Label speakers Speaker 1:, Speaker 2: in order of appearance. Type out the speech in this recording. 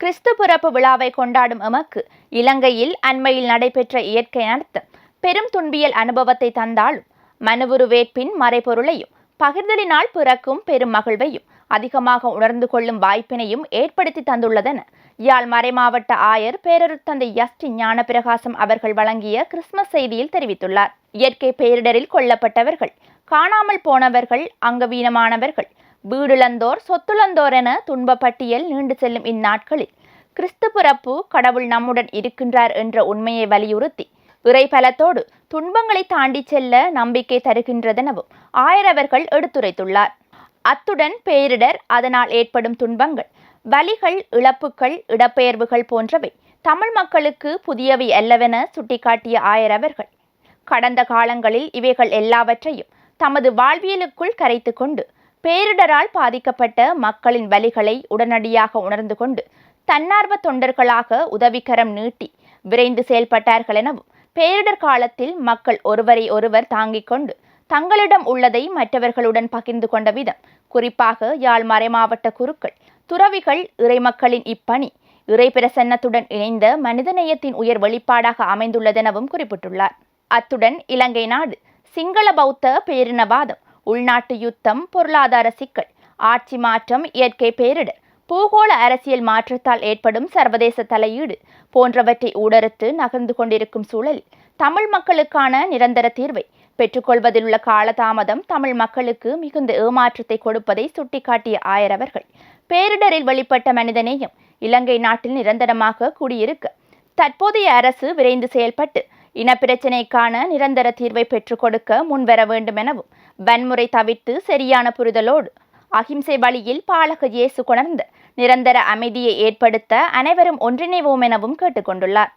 Speaker 1: கிறிஸ்து பிறப்பு விழாவை கொண்டாடும் எமக்கு இலங்கையில் அண்மையில் நடைபெற்ற இயற்கை நடத்தம் பெரும் துன்பியல் அனுபவத்தை தந்தாலும் மனுவுரு வேட்பின் மறைபொருளையும் பகிர்தலினால் பிறக்கும் பெரும் மகிழ்வையும் அதிகமாக உணர்ந்து கொள்ளும் வாய்ப்பினையும் ஏற்படுத்தி தந்துள்ளதென யாழ் மறைமாவட்ட ஆயர் பேரருத்தந்தை யஸ்டி ஞானபிரகாசம் அவர்கள் வழங்கிய கிறிஸ்துமஸ் செய்தியில் தெரிவித்துள்ளார். இயற்கை பேரிடரில் கொல்லப்பட்டவர்கள் காணாமல் போனவர்கள் அங்கவீனமானவர்கள் வீடிழந்தோர் சொத்துழந்தோர் என துன்ப பட்டியல் நீண்டு செல்லும் இந்நாட்களில் கிறிஸ்து பிறப்பு கடவுள் நம்முடன் இருக்கின்றார் என்ற உண்மையை வலியுறுத்தி இறைபலத்தோடு துன்பங்களை தாண்டி செல்ல நம்பிக்கை தருகின்றதெனவும் ஆயரவர்கள் எடுத்துரைத்துள்ளார். அத்துடன் பேரிடர் அதனால் ஏற்படும் துன்பங்கள் வலிகள் இழப்புகள் இடப்பெயர்வுகள் போன்றவை தமிழ் மக்களுக்கு புதியவை அல்லவென சுட்டிக்காட்டிய ஆயரவர்கள். கடந்த காலங்களில் இவைகள் எல்லாவற்றையும் தமது வாழ்வியலுக்குள் கரைத்து கொண்டு பேரிடரால் பாதிக்கப்பட்ட மக்களின் வலிகளை உடனடியாக உணர்ந்து கொண்டு தன்னார்வ தொண்டர்களாக உதவிக்கரம் நீட்டி விரைந்து செயல்பட்டார்கள் எனவும் பேரிடர் காலத்தில் மக்கள் ஒருவரை ஒருவர் தாங்கிக் கொண்டு தங்களிடம் உள்ளதை மற்றவர்களுடன் பகிர்ந்து கொண்ட விதம் குறிப்பாக யாழ் மறைமாவட்ட குருக்கள் துறவிகள் இறைமக்களின் இப்பணி இறை பிரசன்னத்துடன் இணைந்த மனிதநேயத்தின் உயர் வெளிப்பாடாக அமைந்துள்ளதெனவும் குறிப்பிட்டுள்ளார். அத்துடன் இலங்கை நாடு சிங்கள பௌத்த பேரினவாதம் உள்நாட்டு யுத்தம் பொருளாதார சிக்கல் ஆட்சி மாற்றம் இயற்கை பேரிடர் பூகோள அரசியல் மாற்றத்தால் ஏற்படும் சர்வதேச தலையீடு போன்றவற்றை ஊடறுத்து நகர்ந்து கொண்டிருக்கும் சூழலில் தமிழ் மக்களுக்கான நிரந்தர தீர்வை பெற்றுக்கொள்வதில் உள்ள காலதாமதம் தமிழ் மக்களுக்கு மிகுந்த ஏமாற்றத்தை கொடுப்பதை சுட்டிக்காட்டிய ஆயரவர்கள் பேரிடரில் வெளிப்பட்ட மனிதநேயம் இலங்கை நாட்டில் நிரந்தரமாக குடியிருக்க தற்போதைய அரசு விரைந்து செயல்பட்டு இனப்பிரச்சினைக்கான நிரந்தர தீர்வை பெற்றுக் கொடுக்க முன்வர வேண்டும் எனவும் வன்முறை தவிர்த்து சரியான புரிதலோடு. அகிம்சை வழியில் பாலக இயேசு கொணர்ந்து நிரந்தர அமைதியை ஏற்படுத்த அனைவரும் ஒன்றிணைவோம் எனவும் கேட்டுக்கொண்டுள்ளார்.